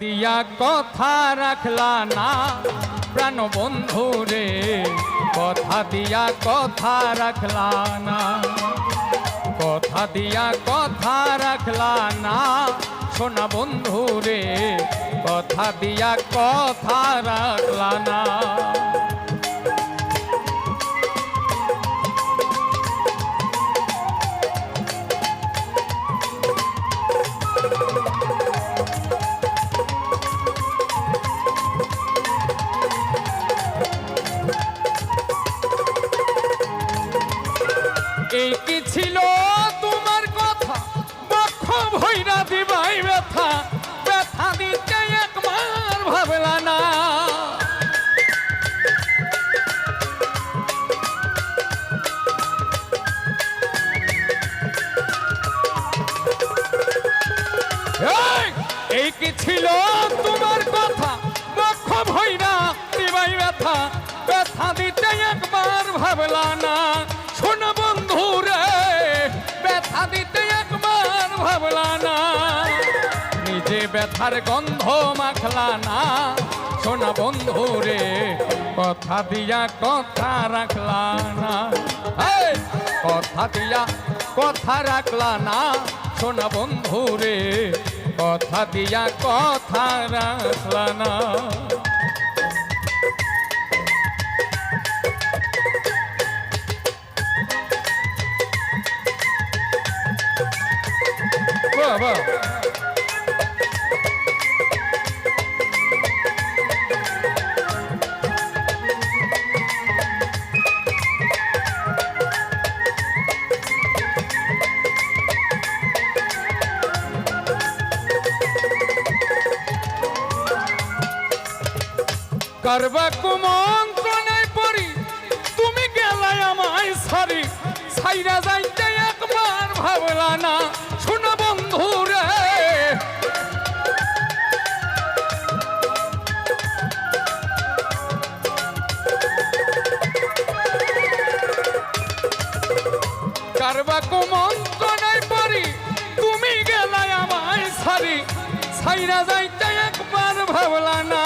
দিয়া কথা রাখলা না। প্রাণ বন্ধু রে, কথা দিয়া কথা রাখলা না। কথা দিয়া কথা রাখলা না, সোনা বন্ধু রে, কথা দিয়া কথা রাখলা না। ছিল তোমার কথা। বক্ষ না দিবাই ব্যথা। ব্যথা দিতে একবার ভাবলা না। শোন বন্ধু রে ব্যথা দিতে একবার ভাবলা না। নিজে ব্যথার গন্ধ মাখলা না। শোনা বন্ধু রে কথা দিয়া কথা রাখলা না। কথা দিয়া কথা রাখলা না। শোনা বন্ধু রে কথা দিয়া কথা রাখলা না। বাহ করবা কুমন্ত্রণে পড়ি। তুমি গেলাই আমায় সারি। সাইরা যাইতে একবার ভাবলা না। শোনা বন্ধু রে কারবা কুমন্ত্রণে পড়ি। তুমি গেলাই আমায় সারি। সাইরা যাইতে একবার ভাবলা না।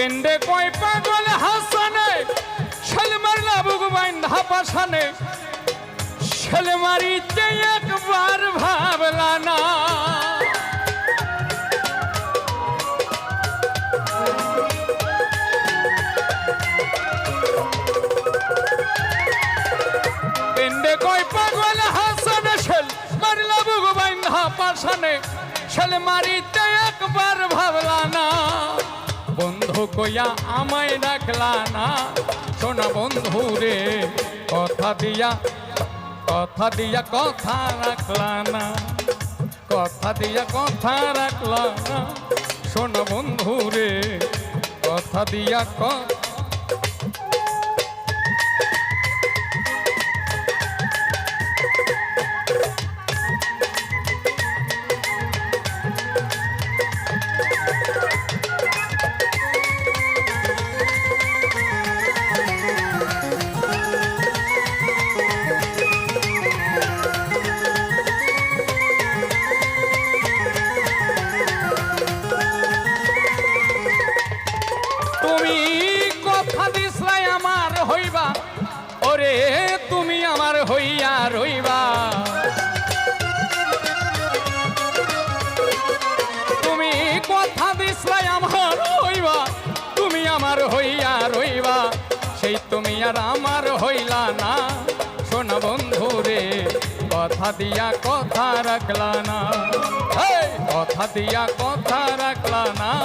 কেন্দ্রে কয় পাগল হাসানে ছেলে মারলা বুক বাইন্ধা পাশানে। ছেলে মারিতে একবার ভাবলা না। পাশানে। ছেলে মারিতে একবার ভাবলা না। কইয়া আমায় রাখলা না। শোনা বন্ধু রে, কথা দিয়া কথা দিয়া কথা রাখলা না। কথা দিয়া কথা রাখলা না। শোনা বন্ধু রে, কথা দিয়া কথা তুমি কথা দিসলাই আমার হইবা। ওরে, তুমি আমার হইয়া রইবা। তুমি কথা দিসলাই আমার হইবা। তুমি আমার হইয়া রইবা। সেই তুমি আর আমার হইলা না। শোনা বন্ধু রে, কথা দিয়া কথা রাখলা না। কথা দিয়া কথা রাখলা না।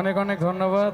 অনেক অনেক ধন্যবাদ।